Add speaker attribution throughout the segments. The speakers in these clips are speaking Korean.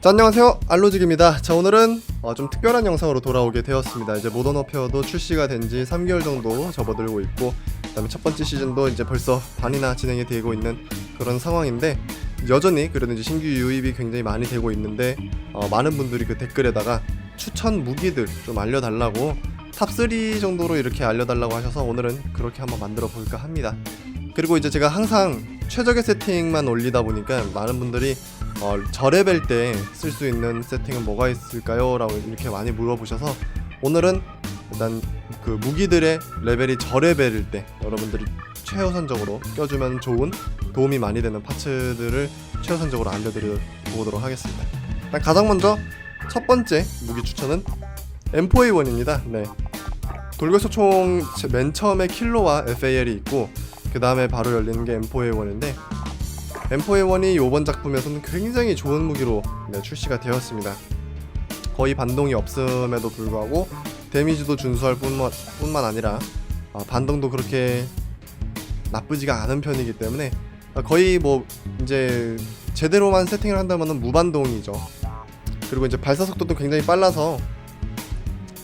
Speaker 1: 자 안녕하세요. 알로직입니다. 자 오늘은 어, 좀 특별한 영상으로 돌아오게 되었습니다. 이제 모던 어페어도 출시가 된 지 3개월 정도 접어들고 있고 그 다음에 첫 번째 시즌도 이제 벌써 반이나 진행이 되고 있는 그런 상황인데 여전히 그래도 이제 신규 유입이 굉장히 많이 되고 있는데 어, 많은 분들이 그 댓글에다가 추천 무기들 좀 알려달라고 탑3 정도로 이렇게 알려달라고 하셔서 오늘은 그렇게 한번 만들어 볼까 합니다. 그리고 이제 제가 항상 최적의 세팅만 올리다 보니까 많은 분들이 어, 저레벨 때 쓸 수 있는 세팅은 뭐가 있을까요? 라고 이렇게 많이 물어보셔서 오늘은 일단 그 무기들의 레벨이 저레벨일 때 여러분들이 최우선적으로 껴주면 좋은 도움이 많이 되는 파츠들을 최우선적으로 알려드려 보도록 하겠습니다. 일단 가장 먼저 첫 번째 무기 추천은 M4A1입니다. 네. 돌격소총 맨 처음에 킬로와 FAL이 있고 그 다음에 바로 열리는 게 M4A1인데 M4A1이 이번 작품에서는 굉장히 좋은 무기로 네, 출시가 되었습니다. 거의 반동이 없음에도 불구하고 데미지도 준수할 뿐만, 뿐만 아니라 어, 반동도 그렇게 나쁘지가 않은 편이기 때문에 어, 거의 뭐 이제 제대로만 세팅을 한다면 무반동이죠. 그리고 이제 발사 속도도 굉장히 빨라서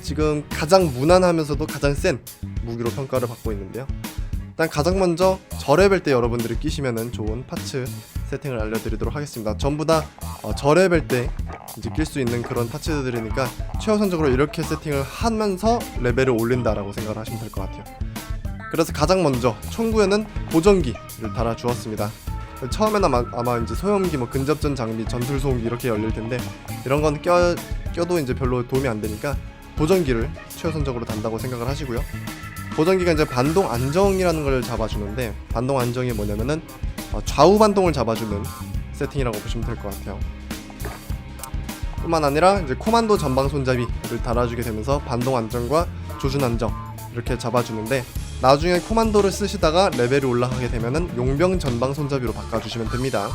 Speaker 1: 지금 가장 무난하면서도 가장 센 무기로 평가를 받고 있는데요. 일단 가장 먼저 저레벨 때 여러분들이 끼시면은 좋은 파츠 세팅을 알려드리도록 하겠습니다. 전부 다 어, 저레벨 때 이제 낄 수 있는 그런 파츠들이니까 최우선적으로 이렇게 세팅을 하면서 레벨을 올린다라고 생각을 하시면 될 것 같아요. 그래서 가장 먼저 총구에는 보정기를 달아 주었습니다. 처음에는 아마, 아마 이제 소형기, 뭐 근접전 장비, 전술 소음기 이렇게 열릴 텐데 이런 건 껴, 껴도 이제 별로 도움이 안 되니까 보정기를 최우선적으로 단다고 생각을 하시고요. 보정기가 이제 반동 안정이라는 걸 잡아주는데 반동 안정이 뭐냐면은 어, 좌우 반동을 잡아주는 세팅이라고 보시면 될 것 같아요. 뿐만 아니라 이제 코만도 전방 손잡이를 달아주게 되면서 반동 안정과 조준 안정 이렇게 잡아주는데 나중에 코만도를 쓰시다가 레벨이 올라가게 되면은 용병 전방 손잡이로 바꿔주시면 됩니다.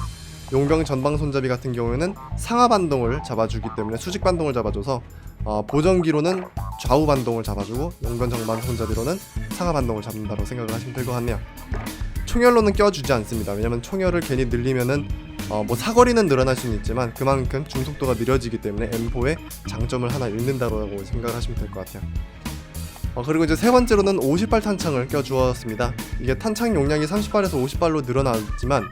Speaker 1: 용병 전방 손잡이 같은 경우에는 상하 반동을 잡아주기 때문에 수직 반동을 잡아줘서 어, 보정기로는 좌우 반동을 잡아주고 용변 정반 손잡이로는 상하 반동을 잡는다고 생각을 하시면 될 것 같네요. 총열로는 껴주지 않습니다. 왜냐면 총열을 괜히 늘리면은 어, 뭐 사거리는 늘어날 수는 있지만 그만큼 중속도가 느려지기 때문에 M4의 장점을 하나 잃는다고 생각을 하시면 될 것 같아요. 어, 그리고 이제 세 번째로는 50발 탄창을 껴주었습니다. 이게 탄창 용량이 30발에서 50발로 늘어나지만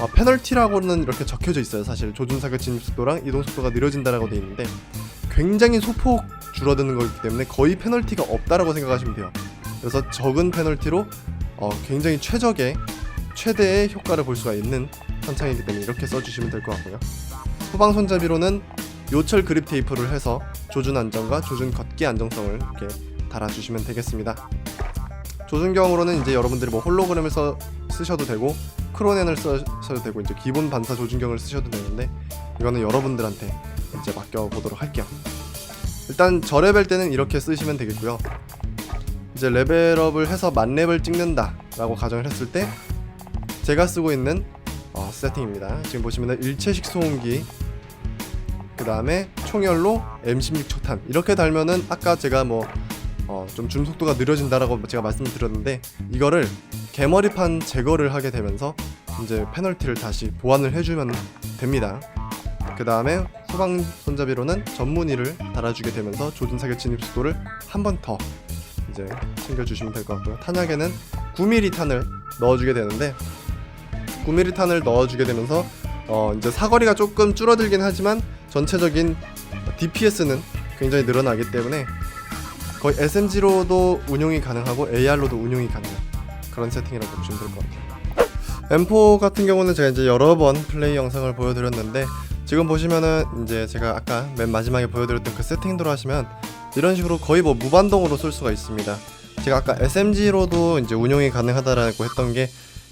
Speaker 1: 어, 페널티라고는 이렇게 적혀져 있어요. 사실 조준 사격 진입 속도랑 이동 속도가 느려진다라고 돼 있는데 굉장히 소폭 줄어드는 거기 때문에 거의 페널티가 없다라고 생각하시면 돼요. 그래서 적은 페널티로 어, 굉장히 최적의 최대의 효과를 볼 수가 있는 탄창이기 때문에 이렇게 써주시면 될 것 같고요. 후방 손잡이로는 요철 그립 테이프를 해서 조준 안정과 조준 걷기 안정성을 이렇게 달아주시면 되겠습니다. 조준경으로는 이제 여러분들이 뭐 홀로그램을 써, 쓰셔도 되고 크로넨을 쓰셔도 되고 이제 기본 반사 조준경을 쓰셔도 되는데 이거는 여러분들한테 이제 맡겨 보도록 할게요. 일단 저 레벨 때는 이렇게 쓰시면 되겠고요. 이제 레벨업을 해서 만렙을 찍는다 라고 가정을 했을 때 제가 쓰고 있는 어, 세팅입니다. 지금 보시면은 일체식 소음기 그 다음에 총열로 M16 초탄 이렇게 달면은 아까 제가 뭐 어, 좀 중속도가 느려진다라고 제가 말씀드렸는데 이거를 개머리판 제거를 하게 되면서 이제 페널티를 다시 보완을 해주면 됩니다. 그 다음에 후방 손잡이로는 전문의를 달아주게 되면서 조준 사격 진입 속도를 한 번 더 이제 챙겨주시면 될 것 같고요. 탄약에는 9mm 탄을 넣어주게 되는데 9mm 탄을 넣어주게 되면서 어, 이제 사거리가 조금 줄어들긴 하지만 전체적인 DPS는 굉장히 늘어나기 때문에 거의 SMG로도 운용이 가능하고 AR로도 운용이 가능한 그런 세팅이라고 보시면 될 것 같아요. M4 같은 경우는 제가 이제 여러 번 플레이 영상을 보여드렸는데 지금 보시면은 이제 제가 아까 맨 마지막에 보여드렸던 그 세팅대로 하시면 이런 식으로 거의 뭐 무반동으로 쏠 수가 있습니다. 제가 아까 SMG로도 이제 운용이 가능하다라고 했던 게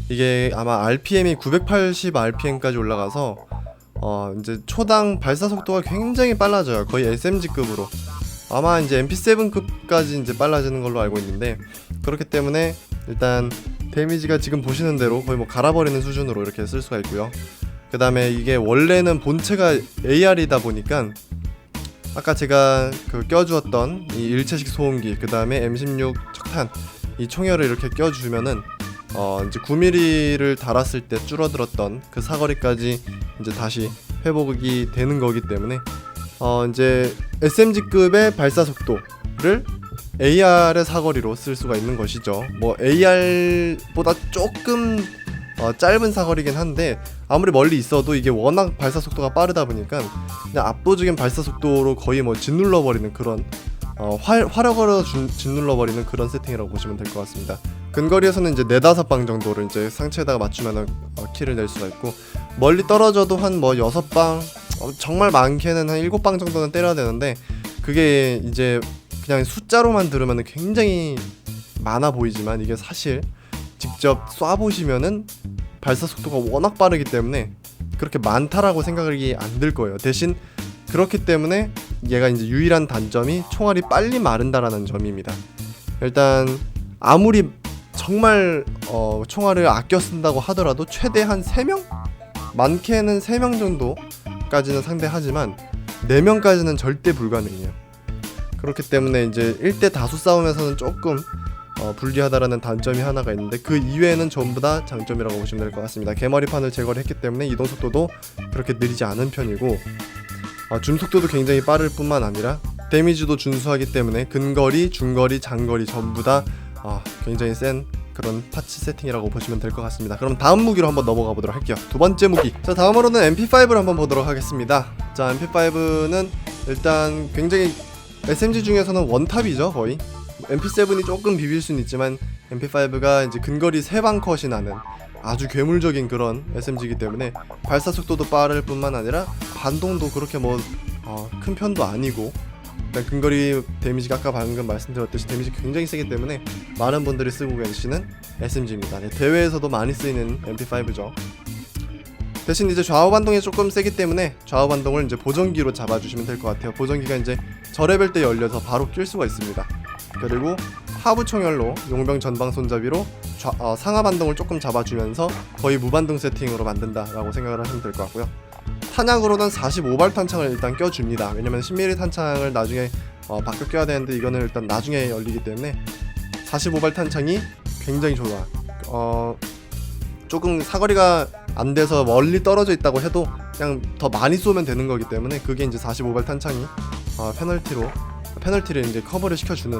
Speaker 1: 이게 아마 RPM이 980 RPM까지 올라가서 어 이제 초당 발사 속도가 굉장히 빨라져요. 거의 SMG급으로. 아마 이제 MP7급까지 이제 빨라지는 걸로 알고 있는데 그렇기 때문에 일단 데미지가 지금 보시는 대로 거의 뭐 갈아버리는 수준으로 이렇게 쓸 수가 있고요. 그 다음에 이게 원래는 본체가 AR이다 보니까 아까 제가 그 껴주었던 이 일체식 소음기 그 다음에 M16 척탄 이 총열을 이렇게 껴주면은 어 이제 9mm를 달았을 때 줄어들었던 그 사거리까지 이제 다시 회복이 되는 거기 때문에 어 이제 SMG급의 발사 속도를 AR의 사거리로 쓸 수가 있는 것이죠. 뭐 AR보다 조금 어, 짧은 사거리긴 한데 아무리 멀리 있어도 이게 워낙 발사 속도가 빠르다 보니까 그냥 압도적인 발사 속도로 거의 뭐 짓눌러 버리는 그런 어, 활, 화력으로 준- 짓눌러 버리는 그런 세팅이라고 보시면 될 것 같습니다. 근거리에서는 이제 네다섯 방 정도를 이제 상체에다가 맞추면 어, 키를 낼 수가 있고 멀리 떨어져도 한 뭐 여섯 방 어, 정말 많게는 한 일곱 방 정도는 때려야 되는데 그게 이제 그냥 숫자로만 들으면 굉장히 많아 보이지만 이게 사실 직접 쏴 보시면은 발사 속도가 워낙 빠르기 때문에 그렇게 많다라고 생각이 안 들 거예요. 대신 그렇기 때문에 얘가 이제 유일한 단점이 총알이 빨리 마른다라는 점입니다. 일단 아무리 정말 어, 총알을 아껴 쓴다고 하더라도 최대한 3명? 많게는 3명 정도까지는 상대하지만 4명까지는 절대 불가능해요. 그렇기 때문에 이제 1대 다수 싸움에서는 조금 어, 불리하다라는 단점이 하나가 있는데 그 이외에는 전부 다 장점이라고 보시면 될 것 같습니다. 개머리판을 제거를 했기 때문에 이동 속도도 그렇게 느리지 않은 편이고 어, 줌 속도도 굉장히 빠를 뿐만 아니라 데미지도 준수하기 때문에 근거리, 중거리, 장거리 전부 다 어, 굉장히 센 그런 파츠 세팅이라고 보시면 될 것 같습니다. 그럼 다음 무기로 한번 넘어가 보도록 할게요. 두 번째 무기. 자 다음으로는 MP5를 한번 보도록 하겠습니다. 자 MP5는 일단 굉장히 SMG 중에서는 원탑이죠 거의. MP7이 조금 비빌 수는 있지만 MP5가 이제 근거리 세방 컷이 나는 아주 괴물적인 그런 SMG이기 때문에 발사 속도도 빠를 뿐만 아니라 반동도 그렇게 뭐큰 편도 아니고 일단 근거리 데미지가 아까 방금 말씀드렸듯이 데미지 굉장히 세기 때문에 많은 분들이 쓰고 계시는 SMG입니다. 네, 대회에서도 많이 쓰이는 MP5죠. 대신 이제 좌우 반동이 조금 세기 때문에 좌우 반동을 이제 보정기로 잡아주시면 될 것 같아요. 보정기가 이제 저레벨 때 열려서 바로 낄 수가 있습니다. 그리고 하부 총열로 용병 전방 손잡이로 좌- 어, 상하 반동을 조금 잡아주면서 거의 무반동 세팅으로 만든다라고 생각을 하시면 될 것 같고요. 탄약으로는 45발 탄창을 일단 껴줍니다. 왜냐면 10mm 탄창을 나중에 어, 바꿔 껴야 되는데 이거는 일단 나중에 열리기 때문에 45발 탄창이 굉장히 좋아. 어, 조금 사거리가 안 돼서 멀리 떨어져 있다고 해도 그냥 더 많이 쏘면 되는 거기 때문에 그게 이제 45발 탄창이 어, 페널티로 페널티를 이제 커버를 시켜주는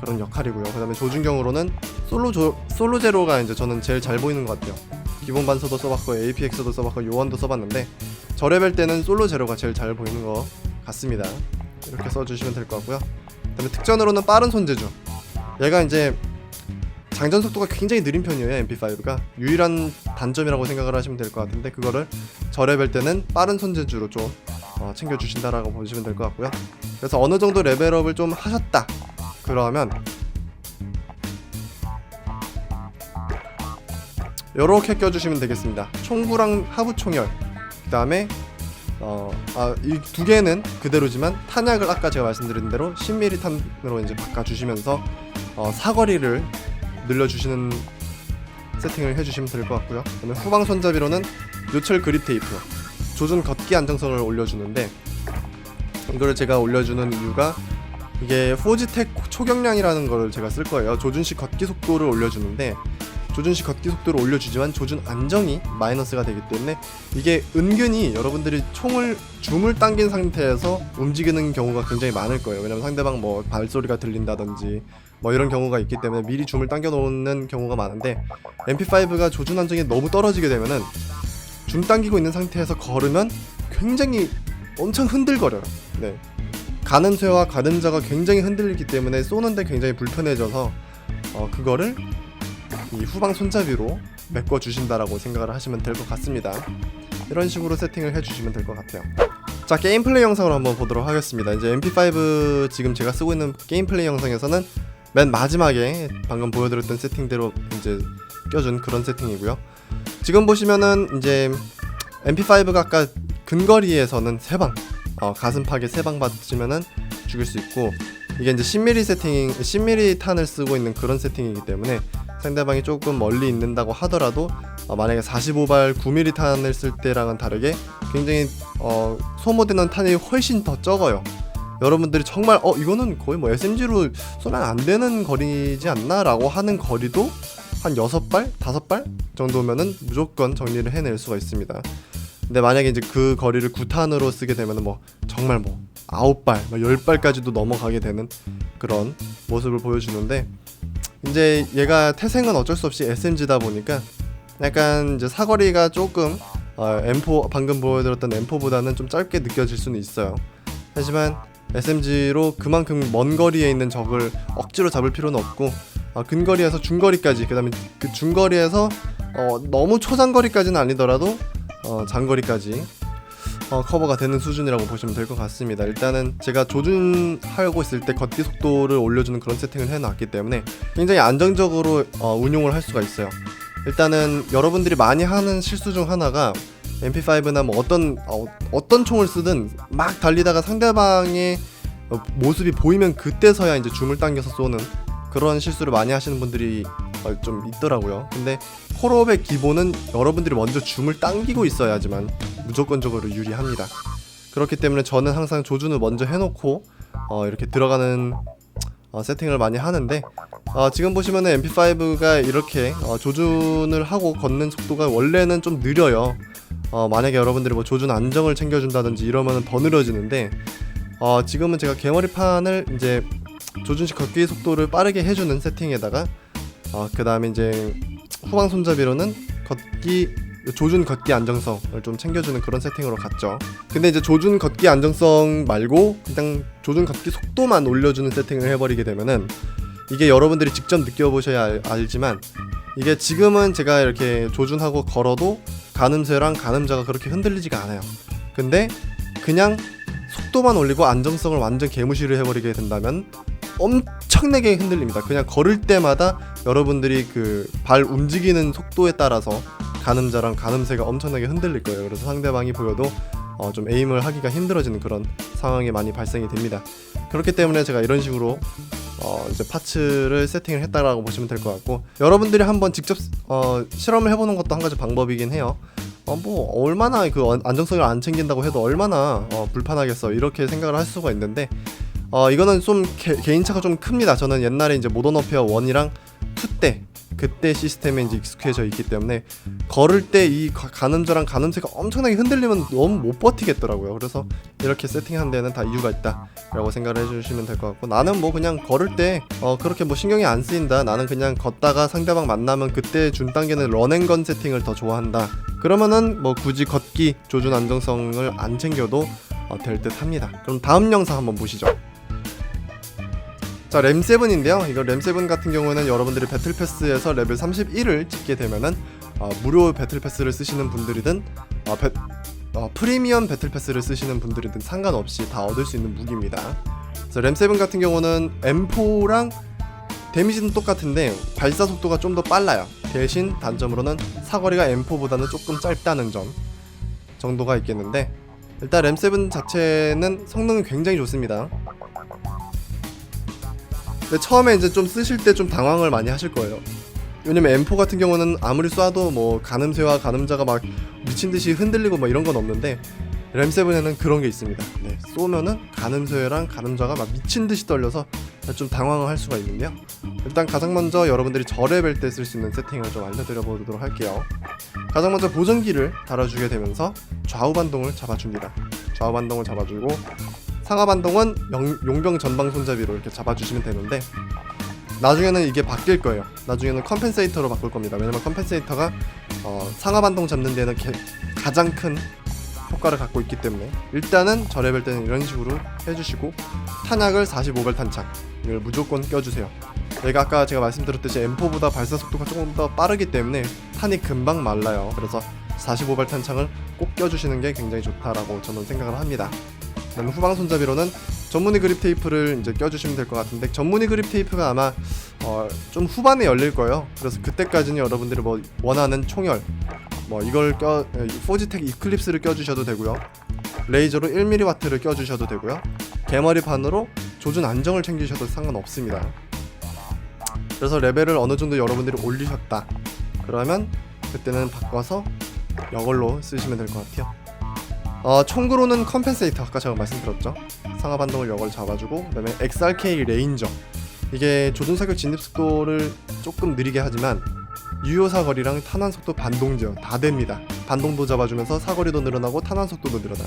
Speaker 1: 그런 역할이고요. 그 다음에 조준경으로는 솔로 조, 솔로 제로가 이제 저는 제일 잘 보이는 것 같아요. 기본 반서도 써봤고 APX도 써봤고 요원도 써봤는데 저레벨 때는 솔로 제로가 제일 잘 보이는 것 같습니다. 이렇게 써주시면 될 것 같고요. 그다음에 특전으로는 빠른 손재주. 얘가 이제 장전 속도가 굉장히 느린 편이에요 MP5가 유일한 단점이라고 생각을 하시면 될 것 같은데 그거를 저레벨 때는 빠른 손재주로 좀 어, 챙겨주신다라고 보시면 될 것 같고요. 그래서 어느 정도 레벨업을 좀 하셨다 그러면 요렇게 껴주시면 되겠습니다. 총구랑 하부 총열 그 다음에 어, 아, 이 두 개는 그대로지만 탄약을 아까 제가 말씀드린 대로 10mm 탄으로 이제 바꿔주시면서 어, 사거리를 늘려주시는 세팅을 해주시면 될 것 같고요. 그다음에 후방 손잡이로는 요철 그립 테이프, 조준 걷기 안정성을 올려주는데 이거를 제가 올려주는 이유가 이게 포지텍 초경량이라는 걸 제가 쓸 거예요. 조준식 걷기 속도를 올려주는데 조준식 걷기 속도를 올려주지만 조준 안정이 마이너스가 되기 때문에 이게 은근히 여러분들이 총을 줌을 당긴 상태에서 움직이는 경우가 굉장히 많을 거예요. 왜냐면 상대방 뭐 발소리가 들린다든지 뭐 이런 경우가 있기 때문에 미리 줌을 당겨 놓는 경우가 많은데 MP5가 조준 안정이 너무 떨어지게 되면은 줌 당기고 있는 상태에서 걸으면 굉장히 엄청 흔들거려요. 네. 가는 쇠와 가늠자가 굉장히 흔들리기 때문에 쏘는데 굉장히 불편해져서 어, 그거를 이 후방 손잡이로 메꿔 주신다라고 생각을 하시면 될 것 같습니다. 이런 식으로 세팅을 해주시면 될 것 같아요. 자 게임 플레이 영상을 한번 보도록 하겠습니다. 이제 MP5 지금 제가 쓰고 있는 게임 플레이 영상에서는 맨 마지막에 방금 보여드렸던 세팅대로 이제 껴준 그런 세팅이고요. 지금 보시면은 이제 MP5가 아까 근거리에서는 세방 어, 가슴팍에 세방 맞으면은 죽일 수 있고 이게 이제 10mm 세팅, 10mm 탄을 쓰고 있는 그런 세팅이기 때문에 상대방이 조금 멀리 있는다고 하더라도 어, 만약에 45발 9mm 탄을 쓸 때랑은 다르게 굉장히 어, 소모되는 탄이 훨씬 더 적어요. 여러분들이 정말 어 이거는 거의 뭐 SMG로 쏘면 안 되는 거리지 않나라고 하는 거리도 한 6발, 5발 정도면은 무조건 정리를 해낼 수가 있습니다. 근데 만약에 이제 그 거리를 9탄으로 쓰게 되면 뭐 정말 뭐 9발, 뭐 10발까지도 넘어가게 되는 그런 모습을 보여주는데 이제 얘가 태생은 어쩔 수 없이 SMG다 보니까 약간 이제 사거리가 조금 어, M4 방금 보여드렸던 M4보다는 좀 짧게 느껴질 수는 있어요. 하지만 SMG로 그만큼 먼 거리에 있는 적을 억지로 잡을 필요는 없고 어, 근거리에서 중거리까지 그다음에 그 중거리에서 어, 너무 초장거리까지는 아니더라도 어, 장거리까지 어, 커버가 되는 수준이라고 보시면 될 것 같습니다. 일단은 제가 조준하고 있을 때 걷기 속도를 올려주는 그런 세팅을 해놨기 때문에 굉장히 안정적으로 어, 운용을 할 수가 있어요. 일단은 여러분들이 많이 하는 실수 중 하나가 MP5나 뭐 어떤 어, 어떤 총을 쓰든 막 달리다가 상대방의 어, 모습이 보이면 그때서야 이제 줌을 당겨서 쏘는 그런 실수를 많이 하시는 분들이 어, 좀 있더라고요. 근데 콜옵의 기본은 여러분들이 먼저 줌을 당기고 있어야지만 무조건적으로 유리합니다. 그렇기 때문에 저는 항상 조준을 먼저 해놓고 어, 이렇게 들어가는 어, 세팅을 많이 하는데 어, 지금 보시면은 MP5가 이렇게 어, 조준을 하고 걷는 속도가 원래는 좀 느려요. 어, 만약에 여러분들이 뭐 조준 안정을 챙겨준다든지 이러면은 더 느려지는데 어, 지금은 제가 개머리판을 이제 조준식 걷기 속도를 빠르게 해주는 세팅에다가 어, 그 다음에 이제 후방 손잡이로는 걷기 조준 걷기 안정성을 좀 챙겨주는 그런 세팅으로 갔죠. 근데 이제 조준 걷기 안정성 말고 그냥 조준 걷기 속도만 올려주는 세팅을 해버리게 되면은 이게 여러분들이 직접 느껴보셔야 알, 알지만 이게 지금은 제가 이렇게 조준하고 걸어도 가늠쇠랑 가늠자가 그렇게 흔들리지가 않아요. 근데 그냥 속도만 올리고 안정성을 완전 개무시를 해버리게 된다면 엄청나게 흔들립니다. 그냥 걸을 때마다 여러분들이 그 발 움직이는 속도에 따라서 가늠자랑 가늠쇠가 엄청나게 흔들릴 거예요. 그래서 상대방이 보여도 어, 좀 에임을 하기가 힘들어지는 그런 상황이 많이 발생이 됩니다. 그렇기 때문에 제가 이런 식으로 어, 이제 파츠를 세팅을 했다라고 보시면 될 것 같고 여러분들이 한번 직접 어, 실험을 해보는 것도 한 가지 방법이긴 해요. 어, 뭐 얼마나 그 안- 안정성을 안 챙긴다고 해도 얼마나 어, 불편하겠어 이렇게 생각을 할 수가 있는데 어, 이거는 좀 개, 개인차가 좀 큽니다. 저는 옛날에 이제 모던 어페어 1이랑 2 때 그때 시스템에 이제 익숙해져 있기 때문에 걸을 때 이 가늠자랑 가늠쇠가 엄청나게 흔들리면 너무 못 버티겠더라고요. 그래서 이렇게 세팅한 데는 다 이유가 있다라고 생각을 해주시면 될 것 같고 나는 뭐 그냥 걸을 때 어, 그렇게 뭐 신경이 안 쓰인다. 나는 그냥 걷다가 상대방 만나면 그때 준 단계는 런앤건 세팅을 더 좋아한다. 그러면은 뭐 굳이 걷기 조준 안정성을 안 챙겨도 어, 될 듯 합니다. 그럼 다음 영상 한번 보시죠. 자 램7인데요. 이거 램7 같은 경우는 여러분들이 배틀패스에서 레벨 31을 찍게 되면은 어, 무료 배틀패스를 쓰시는 분들이든 어, 배, 어, 프리미엄 배틀패스를 쓰시는 분들이든 상관없이 다 얻을 수 있는 무기입니다. 그래서 램7 같은 경우는 M4랑 데미지는 똑같은데 발사 속도가 좀 더 빨라요. 대신 단점으로는 사거리가 M4보다는 조금 짧다는 점 정도가 있겠는데 일단 램7 자체는 성능은 굉장히 좋습니다 근데 처음에 이제 좀 쓰실 때 좀 당황을 많이 하실 거예요. 왜냐면 M4 같은 경우는 아무리 쏴도 뭐 가늠쇠와 가늠자가 막 미친 듯이 흔들리고 막 이런 건 없는데 램7에는 그런 게 있습니다. 네, 쏘면은 가늠쇠랑 가늠자가 막 미친 듯이 떨려서 좀 당황을 할 수가 있는데요. 일단 가장 먼저 여러분들이 저레벨 때 쓸 수 있는 세팅을 좀 알려드려 보도록 할게요. 가장 먼저 보정기를 달아주게 되면서 좌우 반동을 잡아줍니다. 좌우 반동을 잡아주고 상하 반동은 영- 용병 전방 손잡이로 이렇게 잡아주시면 되는데 나중에는 이게 바뀔 거예요. 나중에는 컴펜세이터로 바꿀 겁니다. 왜냐면 컴펜세이터가 어, 상하 반동 잡는 데는 개- 가장 큰 효과를 갖고 있기 때문에 일단은 저레벨 때는 이런 식으로 해주시고 탄약을 45발 탄창 이걸 무조건 껴주세요. 얘가 아까 제가 말씀드렸듯이 M4보다 발사 속도가 조금 더 빠르기 때문에 탄이 금방 말라요. 그래서 45발 탄창을 꼭 껴주시는 게 굉장히 좋다라고 저는 생각을 합니다. 그다음에 후방 손잡이로는 전문의 그립 테이프를 이제 껴주시면 될 것 같은데 전문의 그립 테이프가 아마 어, 좀 후반에 열릴 거예요. 그래서 그때까지는 여러분들이 뭐 원하는 총열 뭐 이걸 껴 에, 포지텍 이클립스를 껴주셔도 되고요. 레이저로 1mW를 껴주셔도 되고요. 개머리 판으로 조준 안정을 챙기셔도 상관없습니다. 그래서 레벨을 어느 정도 여러분들이 올리셨다. 그러면 그때는 바꿔서 이걸로 쓰시면 될 것 같아요. 어, 총구로는 컴펜세이터 아까 제가 말씀드렸죠. 상하 반동을 이걸 잡아주고 그 다음에 XRK 레인저 이게 조준 사격 진입 속도를 조금 느리게 하지만 유효 사거리랑 탄환 속도 반동 제어 다 됩니다. 반동도 잡아주면서 사거리도 늘어나고 탄환 속도도 늘어나.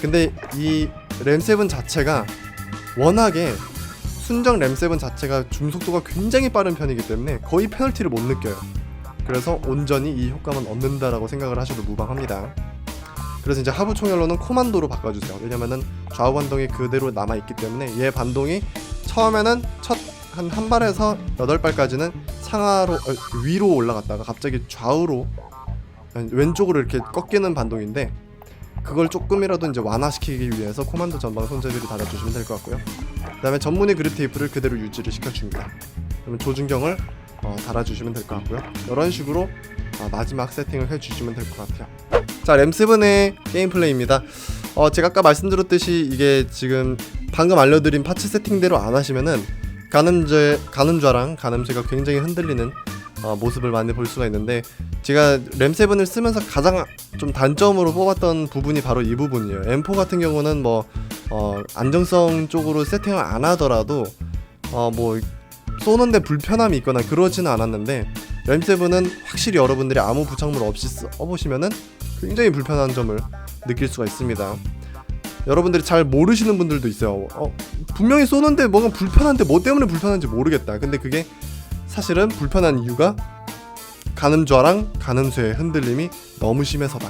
Speaker 1: 근데 이 램7 자체가 워낙에 순정 램7 자체가 줌 속도가 굉장히 빠른 편이기 때문에 거의 페널티를 못 느껴요. 그래서 온전히 이 효과만 얻는다라고 생각을 하셔도 무방합니다. 그래서 이제 하부 총열로는 코만도로 바꿔주세요. 왜냐면은 좌우 반동이 그대로 남아 있기 때문에 얘 반동이 처음에는 첫 한 한 발에서 여덟 발까지는 상하로 어, 위로 올라갔다가 갑자기 좌우로 왼쪽으로 이렇게 꺾이는 반동인데 그걸 조금이라도 이제 완화시키기 위해서 코만도 전방 손잡이를 달아주시면 될 것 같고요. 그 다음에 전문의 그립 테이프를 그대로 유지를 시켜줍니다. 그러면 조준경을 어, 달아주시면 될 것 같고요. 이런 식으로 어, 마지막 세팅을 해주시면 될 것 같아요. 자, 램7의 게임 플레이입니다. 어, 제가 아까 말씀드렸듯이 이게 지금 방금 알려드린 파츠 세팅대로 안 하시면은 가늠제, 가늠좌랑 가늠쇠가 굉장히 흔들리는 어, 모습을 많이 볼 수가 있는데 제가 램7을 쓰면서 가장 좀 단점으로 뽑았던 부분이 바로 이 부분이에요. M4 같은 경우는 뭐 어, 안정성 쪽으로 세팅을 안 하더라도 어, 뭐 쏘는데 불편함이 있거나 그러지는 않았는데 램7은 확실히 여러분들이 아무 부착물 없이 써보시면은 굉장히 불편한 점을 느낄 수가 있습니다. 여러분들이 잘 모르시는 분들도 있어요. 어, 분명히 쏘는데 뭔가 불편한데 뭐 때문에 불편한지 모르겠다. 근데 그게 사실은 불편한 이유가 가늠좌랑 가늠쇠의 흔들림이 너무 심해서다.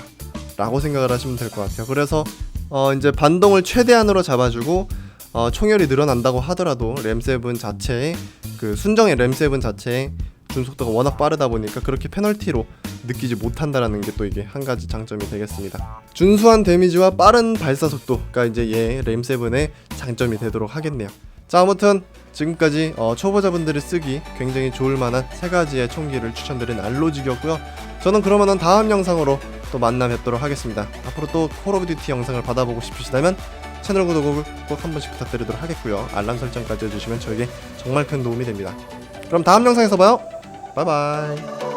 Speaker 1: 라고 생각을 하시면 될 것 같아요. 그래서 어, 이제 반동을 최대한으로 잡아주고 어, 총열이 늘어난다고 하더라도 램7 자체의 그 순정의 램7 자체의 준속도가 워낙 빠르다 보니까 그렇게 페널티로 느끼지 못한다라는 게 또 이게 한 가지 장점이 되겠습니다. 준수한 데미지와 빠른 발사 속도가 이제 얘 램7의 장점이 되도록 하겠네요. 자 아무튼 지금까지 어, 초보자분들이 쓰기 굉장히 좋을 만한 세 가지의 총기를 추천드린 알로직이었고요. 저는 그러면은 다음 영상으로 또 만나 뵙도록 하겠습니다. 앞으로 또 콜 오브 듀티 영상을 받아보고 싶으시다면 채널 구독을 꼭 한 번씩 부탁드리도록 하겠고요. 알람 설정까지 해주시면 저에게 정말 큰 도움이 됩니다. 그럼 다음 영상에서 봐요. 바이바이.